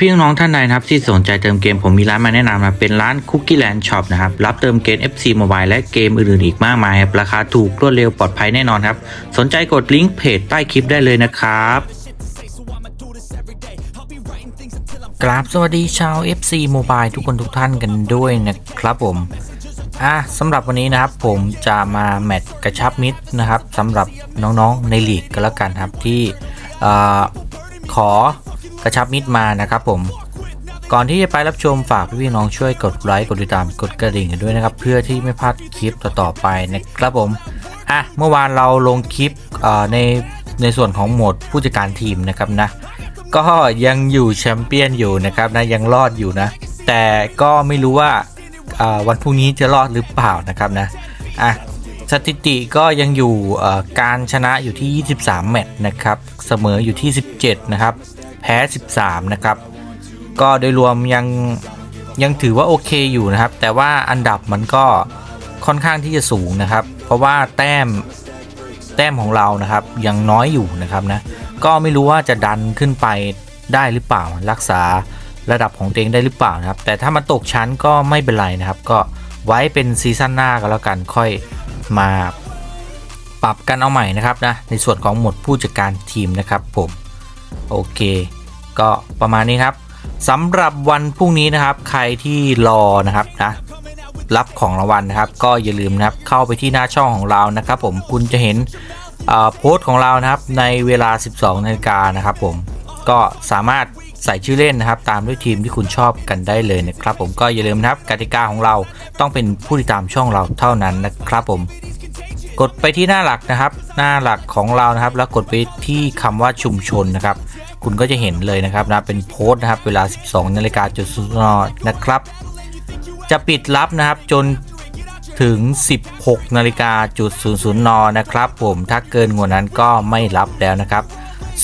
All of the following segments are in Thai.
พี่ๆน้องท่านใดนะครับที่สนใจเติมเกมผมมีร้านมาแนะนำนะเป็นร้าน Cookie Land Shop นะครับรับเติมเกม FC Mobile และเกมอื่นๆอีกมากมายครับราคาถูกรวดเร็วปลอดภัยแน่นอนครับ สนใจกดลิงก์เพจใต้คลิปได้เลยนะครับกราบสวัสดีชาว FC Mobile ทุกคนทุกท่านกันด้วยนะครับผมอะสำหรับวันนี้นะครับผมจะมาแมตช์กระชับมิตรนะครับสำหรับน้องๆในลีกก็แล้วกันครับที่อขอ ระชับมิตรมานะครับผม ก่อนที่จะไปรับชมฝากพี่ๆน้องช่วยกดไลค์กดติดตามกดกระดิ่งกันด้วยนะครับ เพื่อที่ไม่พลาดคลิปต่อๆไปนะครับผมอะเมื่อวานเราลงคลิปในในส่วนของโหมดผู้จัดการทีมนะครับนะ ก็ยังอยู่แชมเปี้ยนอยู่นะครับนะยังรอดอยู่นะ แต่ก็ไม่รู้ว่าวันพรุ่งนี้จะรอดหรือเปล่านะครับนะอะสถิติก็ยังอยู่การชนะอยู่ที่ 23 แมตช์นะครับ เสมออยู่ที่ 17 นะครับ แพ้ 13 นะครับ ก็โดยรวมยังยังถือว่าโอเคอยู่นะครับ แต่ว่าอันดับมันก็ค่อนข้างที่จะสูงนะครับ เพราะว่าแต้มแต้มของเรานะครับยังน้อยอยู่นะครับนะก็ไม่รู้ว่าจะดันขึ้นไปได้หรือเปล่ารักษาระดับของตัวเองได้หรือเปล่านะครับ แต่ถ้ามันตกชั้นก็ไม่เป็นไรนะครับ ก็ไว้เป็นซีซั่นหน้าก็แล้วกันค่อยมาปรับกันเอาใหม่นะครับนะในส่วนของหมดผู้จัดการทีมนะครับผม โอเค ก็ประมาณนี้ครับสำหรับวันพรุ่งนี้นะครับ ใครที่รอนะครับนะรับของรางวัลนะครับ ก็อย่าลืมนะครับเข้าไปที่หน้าช่องของเรานะครับ ผมคุณจะเห็นอ่อโพสต์ของเรานะครับในเวลา 12นาฬิกานะครับ ผมก็สามารถใส่ชื่อเล่นนะครับ ตามด้วยทีมที่คุณชอบกันได้เลยนะครับ ผมก็อย่าลืมนะครับกติกาของเราต้องเป็นผู้ติดตามช่องเราเท่านั้นนะครับ ผม กดไปที่หน้าหลักนะครับ หน้าหลักของเรานะครับ แล้วกดไปที่คำว่าชุมชนนะครับ คุณก็จะเห็นเลยนะครับนะเป็นโพสต์นะครับ เวลา 12นาฬิกาจุดศูนย์นะครับ จะปิดรับนะครับจนถึง 16นาฬิกาจุด00นนะครับ ผมถ้าเกินกว่านั้นก็ไม่รับแล้วนะครับ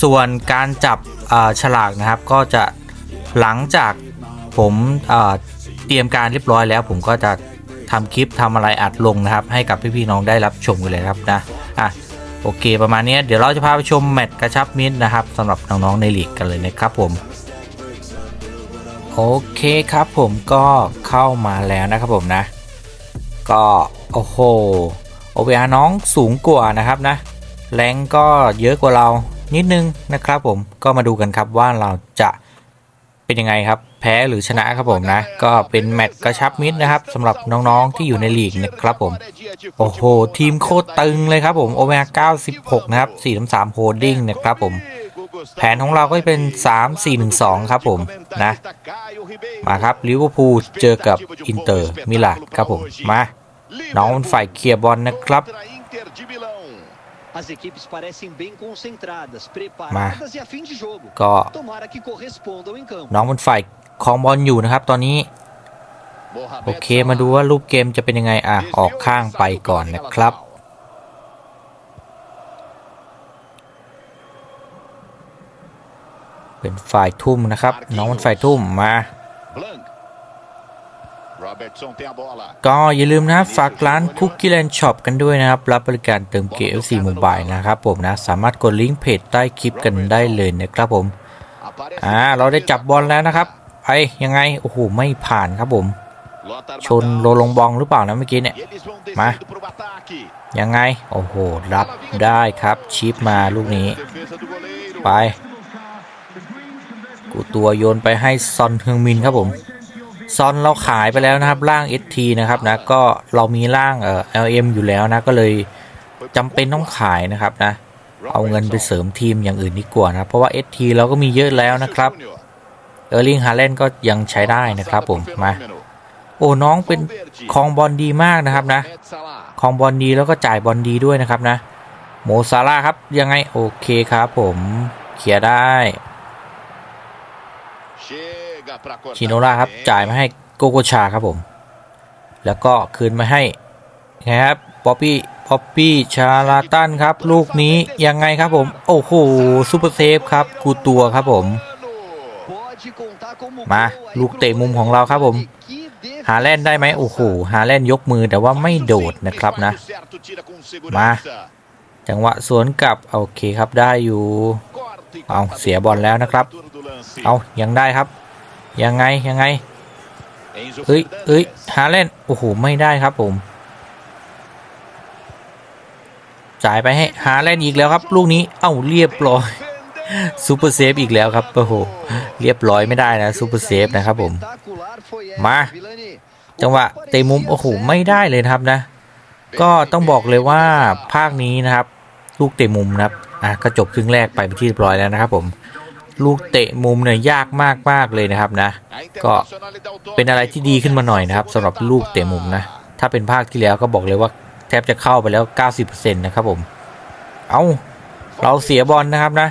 ส่วนการจับฉลากนะครับ ก็จะหลังจากผมเตรียมการเรียบร้อยแล้ว ผมก็จะ ทำคลิปทำอะไรอัดลงนะครับ ให้กับพี่ๆน้องได้รับชมกันเลยครับนะอะโอเคประมาณนี้เดี๋ยวเราจะพาไปชมแมตช์กระชับมิตรนะครับสำหรับน้องๆในลีกกันเลยนะครับผมโอเคครับผมก็เข้ามาแล้วนะครับผมนะ ก็โอ้โห OVR น้องสูงกว่านะครับนะแรงก็เยอะกว่าเรานิดนึงนะครับผมก็มาดูกันครับว่าเราจะ เป็นยังไงครับ แพ้หรือชนะครับผมนะ ก็เป็นแมตช์กระชับมิตรนะครับสำหรับน้องๆที่อยู่ในลีกนะครับผม โอ้โห ทีมโคตรตึงเลยครับผม OVR 96 นะครับ4-3โฮดดิ้งนะครับผม แผนของเราก็จะเป็น 3-4-1-2 ครับผมนะ มาครับลิเวอร์พูลเจอกับอินเตอร์มิลานครับผมมา น้องมันฝ่ายเคลียร์บอลนะครับ As equipes parecem bem concentradas, preparadas e a fim de jogo. ก็ Tomara que correspondam em campo. น้องมันฝ่ายครองบอลอยู่นะครับ ตอนนี้ โอเคมาดูว่ารูปเกมจะเป็นยังไง อะ ออกข้างไปก่อนนะครับ เป็นฝ่ายทุ่มนะครับ น้องมันฝ่ายทุ่มมา ก็อย่าลืมนะฝากร้าน Cookie Land Shop กันด้วยนะครับ รับบริการเติมเกม FC Mobile นะครับผมนะ สามารถกดลิงก์เพจใต้คลิปกันได้เลยนะครับผม อ่า เราได้จับบอลแล้วนะครับไปยังไง โอ้โห ไม่ผ่านครับผม ชนโลลงบองหรือเปล่านะเมื่อกี้เนี่ย E eles vão Mas- descendo pro ataque. ยังไง โอ้โห รับได้ครับชิปมาลูกนี้ ไป กูตัวโยนไปให้ซอนเฮืองมินครับผม ซอนเราขายไปแล้วนะครับร่าง ST นะครับนะก็เรามีร่างเอ่อ LM อยู่แล้วนะก็เลยจำเป็นต้องขายนะครับนะเอาเงินไปเสริมทีมอย่างอื่นดีกว่านะเพราะว่า ST เราก็มีเยอะแล้วนะครับเออร์ลิงฮาแลนก็ยังใช้ได้นะครับผมมาโอ้น้องเป็นคองบอลดีมากนะครับนะคองบอลดีแล้วก็จ่ายบอลดีด้วยนะครับนะโมซาร่าครับยังไงโอเคครับผมเคลียร์ได้ ชิโนราครับ bem. จ่ายมาให้โกโกชาครับผม แล้วก็คืนมาให้ไงครับป๊อปปี้ป๊อปปี้ชาลาตันครับ ลูกนี้ยังไงครับผม โอ้โหซูเปอร์เซฟครับกูตัวครับผม Pode contar como มา gol aí ลูก pro เตะมุมของเราครับผม Que defesa. หาแลนด์ได้ไหมโอ้โหหาแลนด์ยกมือแต่ว่าไม่โดดนะครับนะ Espaço certo, tira com มา segurança. จังหวะสวนกลับโอเคครับได้อยู่ Corta e เอา corta เสียบอลแล้วนะครับ Turno do lance. เอายังได้ครับ ยังไงยังไงเอ้ยเอ้ย Fernandes. ฮาเล่นโอ้โหไม่ได้ครับผมจ่ายไปให้ฮาเล่นอีกแล้วครับ ลูกนี้เอ้าเรียบร้อยซูเปอร์เซฟอีกแล้วครับโอ้โหเรียบร้อยไม่ได้นะซูเปอร์เซฟนะครับผม Espetacular foi essa, Má. Vilani. จังหวะเตะมุมโอ้โหไม่ได้เลยครับนะ ก็ต้องบอกเลยว่าภาคนี้นะครับ ลูกเตะมุมนะครับอะก็จบครึ่งแรกไปเป็นที่เรียบร้อยแล้วนะครับผม ลูกเตะมุมเนี่ยยากมากมากเลยนะครับนะ ก็เป็นอะไรที่ดีขึ้นมาหน่อยนะครับสำหรับลูกเตะมุมนะ ถ้าเป็นภาคที่แล้วก็บอกเลยว่าแทบจะเข้าไปแล้ว 90%นะครับผม เอาเราเสียบอลนะครับนะ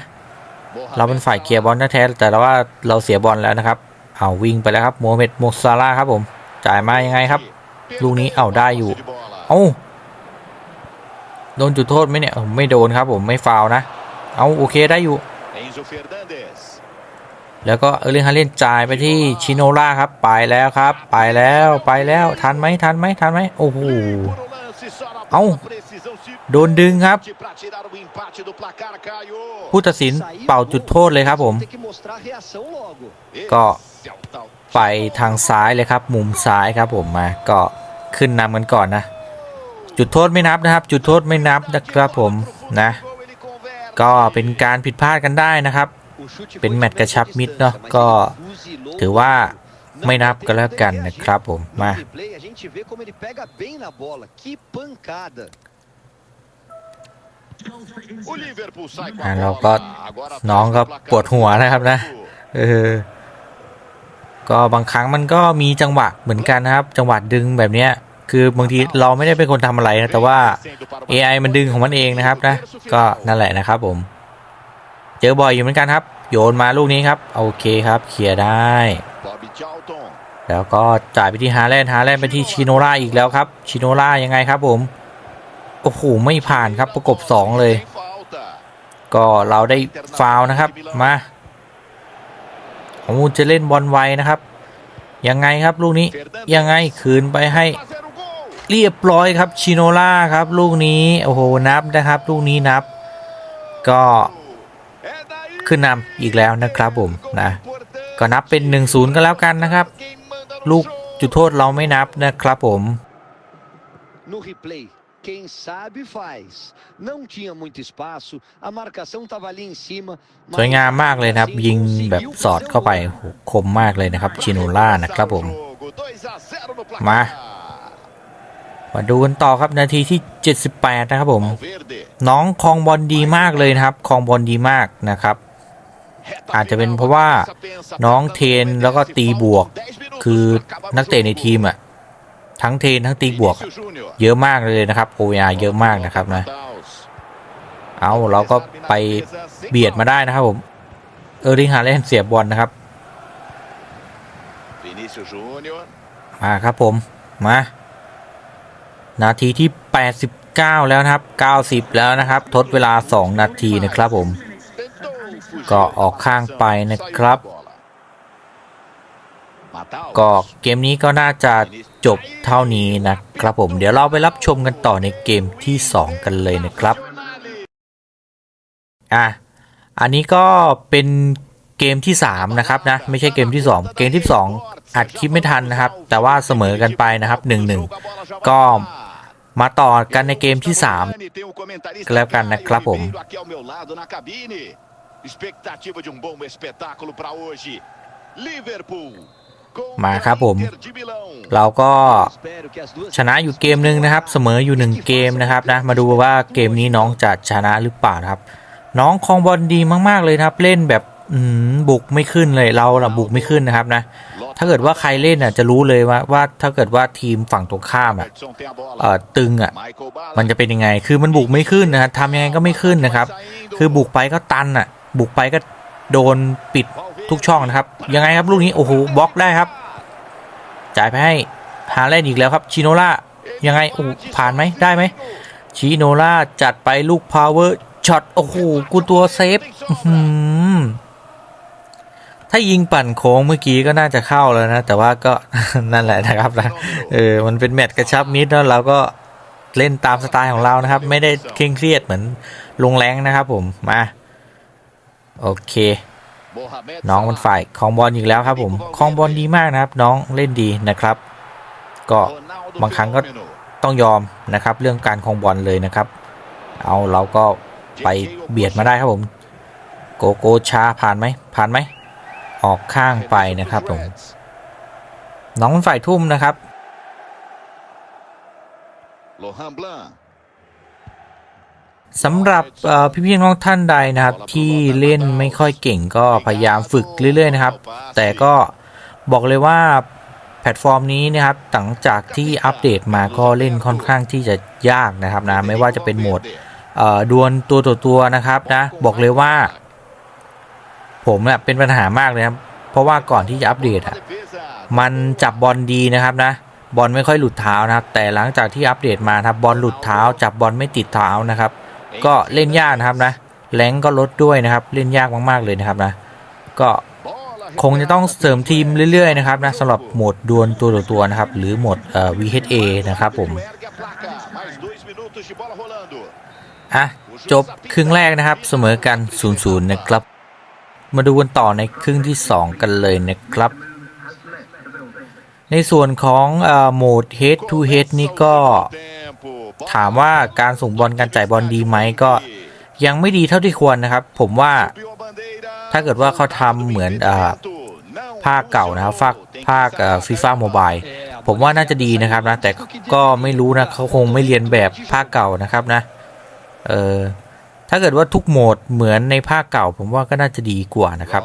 เราเป็นฝ่ายเคลียร์บอลแท้แต่เราว่าเราเสียบอลแล้วนะครับ เอาวิ่งไปแล้วครับโมเมดโมซาลาครับผม จ่ายมายังไงครับ ลูกนี้เอาได้อยู่ เอาโดนจุดโทษไหมเนี่ย ไม่โดนครับผมไม่ฟาวนะ เอาโอเคได้อยู่ แล้วก็เออร์ลิงฮาเลนจ่ายไปที่ชิโนล่าครับ ไปแล้วครับ ไปแล้วไปแล้วทันไหมทันไหมทันไหมโอ้โห Por o lance, só na Au. bola, precisão se โดนดึงครับ pra tirar o empate do placar, Caio. ผู้ตัดสินเป่าจุดโทษเลยครับผม Tem que mostrar a reação logo. ก็ Esse é o tal ไปทางซ้ายเลยครับ มุมซ้ายครับผมมาก็ขึ้นนำกันก่อนนะ จุดโทษไม่นับนะครับ จุดโทษไม่นับนะครับผมนะ gol, ele converte. ก็เป็นการผิดพลาดกันได้นะครับ เป็นแมตช์กระชับมิตรเนอะก็ถือว่าไม่นับกันแล้วกันนะครับผมมาเราก็น้องก็ปวดหัวนะครับนะเออก็บางครั้งมันก็มีจังหวะเหมือนกันนะครับ จังหวะดึงแบบเนี้ย คือบางทีเราไม่ได้เป็นคนทำอะไรนะ แต่ว่า AI มันดึงของมันเองนะครับนะ ก็นั่นแหละนะครับผม เจอบ่อยอยู่เหมือนกันครับ โยนมาลูกนี้ครับ โอเคครับเคลียร์ได้ Bobby Charlton. แล้วก็จ่ายไปที่ฮาแลนด์ฮาแลนด์ไปที่ชิโนล่าอีกแล้วครับ ชิโนล่ายังไงครับผม โอ้โห ไม่ผ่านครับประกบ 2 เลย Sem falta. ก็เราได้ฟาวล์นะครับ มาโอ้จะเล่นบอลไวนะครับยังไงครับลูกนี้ยังไงคืนไปให้ Fazer o gol. เรียบร้อยครับชิโนล่าครับลูกนี้โอ้โหนับนะครับ ลูกนี้นับ ก็ É daí. ขึ้นนำอีกแล้วนะครับผมนะ Importante. ก็นับเป็น 1-0 ก็แล้วกันนะครับ Quem manda no ลูก jogo. จุดโทษเราไม่นับนะครับผม No replay, quem sabe faz. Não tinha muito espaço, a marcação estava ali em cima. สวยงามมากเลยนะครับ ยิงแบบสอดเข้าไปโอ้โหคมมากเลยนะครับ ชิโนล่านะครับผม Jogo, 2 a 0 no placar. มา มาดูกันต่อครับนาทีที่ 78 นะครับผม Valverde. น้องคลองบอลดีมากเลยนะครับคลองบอลดีมากนะครับ Reta อาจจะเป็น final, เพราะว่า pensa, pensa, น้อง tentando เทรนแล้วก็ตีบวก10 minutos คือ acaba นักเตะในทีมอะทั้งเทรนทั้งตีบวก Vinícius Júnior. เยอะมากเลยนะครับ OER เยอะมากนะครับนะเอาเราก็ไปเบียดมาได้นะครับผมเออร์ลิงฮาเลนเสียบอลนะครับ Vinícius Júnior. มาครับผมมา นาทีที่ 89 แล้วนะครับ 90 แล้วนะครับ ทดเวลา 2 นาทีนะครับผม ก็ออกข้างไปนะครับ ก็เกมนี้ก็น่าจะจบเท่านี้นะครับผม เดี๋ยวเราไปรับชมกันต่อในเกมที่ 2 กันเลยนะครับ อะ อันนี้ก็เป็นเกมที่ 3 นะครับนะ ไม่ใช่เกมที่ 2 เกมที่ 2 อัดคลิปไม่ทันนะครับ แต่ว่าเสมอกันไปนะครับ 1-1 ก็ มาต่อกันในเกมที่ 3 แล้วกันนะครับผม Aqui ao meu lado na cabine. Expectativa de um bom espetáculo para hoje. Liverpool. com มาครับผม Inter de Milão. เราก็ Espero que as duas ชนะอยู่เกมหนึ่งนะครับ เสมออยู่1เกมนะครับนะ มาดูว่าเกมนี้น้องจะชนะหรือเปล่านะครับ น้องคลองบอลดีมาก ๆ เลยนะครับ เล่นแบบอืมบุกไม่ขึ้นเลยเราละบุกไม่ขึ้นนะครับนะ ถ้าเกิดว่าใครเล่นอะจะรู้เลยว่าว่าถ้าเกิดว่าทีมฝั่งตรงข้ามอะตึงอะมันจะเป็นยังไง คือมันบุกไม่ขึ้นนะครับทำยังไงก็ไม่ขึ้นนะครับ คือบุกไปก็ตันอะ บุกไปก็โดนปิดทุกช่องนะครับ ยังไงครับลูกนี้โอ้โหบล็อกได้ครับ จ่ายไปให้ฮาแลนด์อีกแล้วครับชิโนล่ายังไงโอ้ผ่านไหมได้ไหมชิโนล่าจัดไปลูกพาวเวอร์ช็อตโอ้โหกูตัวเซฟ ถ้ายิงปั่นโค้งเมื่อกี้ก็น่าจะเข้าแล้วนะ แต่ว่าก็ นั่นแหละนะครับนะเออมันเป็นแมตช์กระชับมิตรแล้วเราก็เล่นตามสไตล์ของเรานะครับ ไม่ได้เคร่งเครียดเหมือนลงแรงนะครับผมมาโอเค น้องมันฝ่ายคองบอลอีกแล้วครับผมคองบอลดีมากนะครับ น้องเล่นดีนะครับ ก็บางครั้งก็ต้องยอมนะครับ เรื่องการคองบอลเลยนะครับ เอาเราก็ไปเบียดมาได้ครับผม โกโกชาผ่านไหมผ่านไหม ออกข้างไปนะครับผม Reds น้องมันฝ่ายทุ่มนะครับ Lohan Blanc สำหรับเอ่อพี่ๆน้องๆท่านใดนะครับ ที่เล่นไม่ค่อยเก่งก็พยายามฝึกเรื่อยๆนะครับ แต่ก็บอกเลยว่าแพลตฟอร์มนี้นะครับหลังจากที่อัปเดตมาก็เล่นค่อนข้างที่จะยากนะครับนะไม่ว่าจะเป็นโหมดเอ่อดวลตัวต่อตัวนะครับนะบอกเลยว่า ผมเนี่ยเป็นปัญหามากเลยครับ เพราะว่าก่อนที่จะอัปเดตอะมันจับบอลดีนะครับนะบอลไม่ค่อยหลุดเท้านะครับ แต่หลังจากที่อัปเดตมาครับบอลหลุดเท้า จับบอลไม่ติดเท้านะครับ ก็เล่นยากนะครับนะแรงก็ลดด้วยนะครับ เล่นยากมากๆเลยนะครับนะ ก็คงจะต้องเสริมทีมเรื่อยๆนะครับนะสำหรับโหมดดวลตัวต่อตัวนะครับ หรือโหมดเอ่อ VHA นะครับผมอะจบครึ่งแรกนะครับเสมอกัน 0-0 นะครับ มาดูกันต่อในครึ่งที่ 2 กันเลยนะครับ ในส่วนของโหมด head to head นี่ก็ถามว่าการส่งบอลการจ่ายบอลดีไหมก็ยังไม่ดีเท่าที่ควรนะครับ ผมว่าถ้าเกิดว่าเขาทำเหมือนอภาคเก่านะครับภาคภาคฟีฟ่าโมบายผมว่าน่าจะดีนะครับนะ แต่ก็ไม่รู้นะเขาคงไม่เรียนแบบภาคเก่านะครับนะ เออ ถ้าเกิดว่าทุกโหมดเหมือนในภาคเก่า ผมว่าก็น่าจะดีกว่านะครับ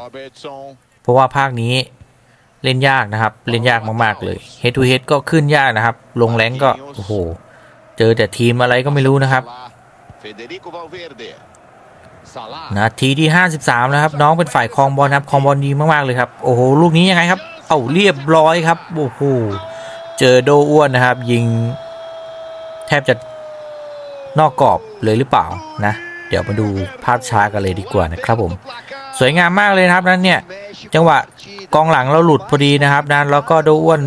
เพราะว่าภาคนี้เล่นยากนะครับ เล่นยากมากๆเลย Head to Head ก็ขึ้นยากนะครับ ลงแรงก็โอ้โห เจอแต่ทีมอะไรก็ไม่รู้นะครับ นาทีที่ 53แล้วครับ น้องเป็นฝ่ายครองบอลครับครองบอลดีมากๆเลยครับ โอ้โห ลูกนี้ยังไงครับ เอาเรียบร้อยครับ โอ้โห เจอโดอ้วนนะครับ ยิง แทบจะนอกกรอบเลยหรือเปล่านะ เดี๋ยวมาดูภาพช้ากันเลยดีกว่านะครับผม สวยงามมากเลยนะครับนั้นเนี่ย จังหวะกองหลังเราหลุดพอดีนะครับนะแล้วก็โดอ้วน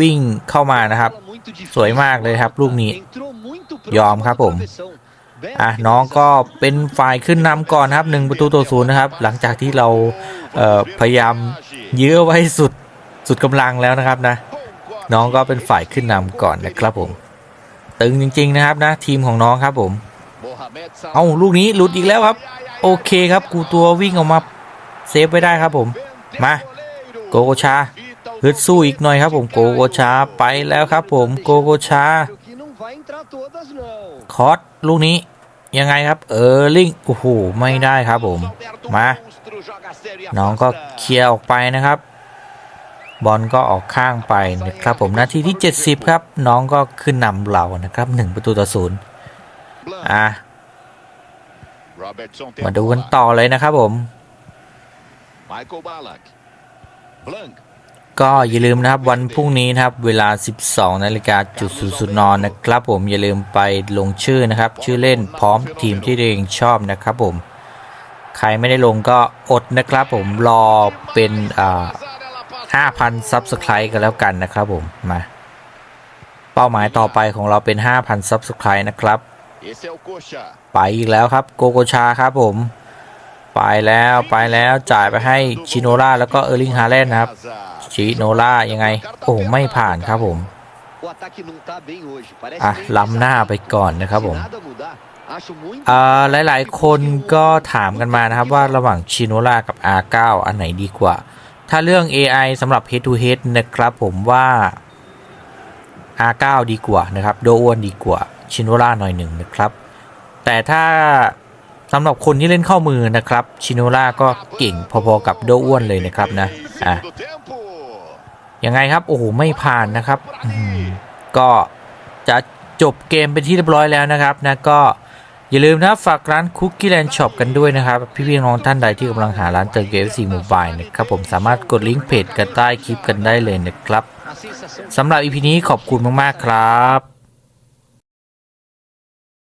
วิ่งเข้ามานะครับ สวยมากเลยครับลูกนี้ ยอมครับผมอะน้องก็เป็นฝ่ายขึ้นนำก่อนครับหนึ่งประตูต่อศูนย์นะครับ หลังจากที่เราเพยายามยื้อไว้สุดสุดกำลังแล้วนะครับนะ น้องก็เป็นฝ่ายขึ้นนำก่อนนะครับผม ตึงจริง ๆ นะครับนะ ทีมของน้องครับผม เอาลูกนี้หลุดอีกแล้วครับ โอเคครับกูตัววิ่งออกมาเซฟไว้ได้ครับผม มาโกโกชาฮึดสู้อีกหน่อยครับผมโกโกชาไปแล้วครับผมโกโกชาคอสลูกนี้ยังไงครับเออลิงโอ้โหไม่ได้ครับผมมาน้องก็เคลียร์ออกไปนะครับ บอลก็ออกข้างไปนะครับผมนาทีที่ 70 ครับ น้องก็ขึ้นนำเรานะครับ 1 ประตูต่อศูนย์อะ มาดูกันต่อเลยนะครับผม Michael Ballack. Blanc. ก็อย่าลืมนะครับวันพรุ่งนี้นะครับเวลา 12นาฬิกาจุดสุดนอนนะครับ ผมอย่าลืมไปลงชื่อนะครับ ชื่อเล่นพร้อมทีมที่ตัวเองชอบนะครับผม ใครไม่ได้ลงก็อดนะครับผมรอเป็นอ่า5,000 Subscribe กันแล้วกันนะครับผมมา เป้าหมายต่อไปของเราเป็น 5,000 Subscribe นะครับ Esse é o Coxa. ไปอีกแล้วครับโกโกชาครับผม ไปแล้วไปแล้วจ่ายไปให้ชิโนล่าแล้วก็เออร์ลิงฮาแลนด์นะครับ Gaza. ชิโนล่ายังไง โอ้ไม่ผ่านครับผมอะล้ำหน้าไปก่อนนะครับผมเอ่อหลายๆ คนก็ถามกันมานะครับว่าระหว่างชิโนล่ากับ R9 อันไหนดีกว่า ถ้าเรื่อง AI สำหรับ Head to Head นะครับผมว่า R9 ดีกว่านะครับ โดอ้วนดีกว่า ชิโนล่าหน่อยหนึ่งนะครับ แต่ถ้าสำหรับคนที่เล่นเข้ามือนะครับ ชิโนล่าก็เก่งพอๆกับโดอ้วนเลยนะครับนะอะยังไงครับ โอ้โห ไม่ผ่านนะครับก็จะจบเกมเป็นที่เรียบร้อยแล้วนะครับนะก็อย่าลืมนะฝากร้านคุกกี้แลนด์ช็อปกันด้วยนะครับ พี่ๆน้องท่านใดที่กำลังหาร้านเติมเกมสี่มูบายนะครับผมสามารถกดลิงก์เพจกันใต้คลิปกันได้เลยนะครับสำหรับอีพีนี้ขอบคุณมาก ๆ ครับ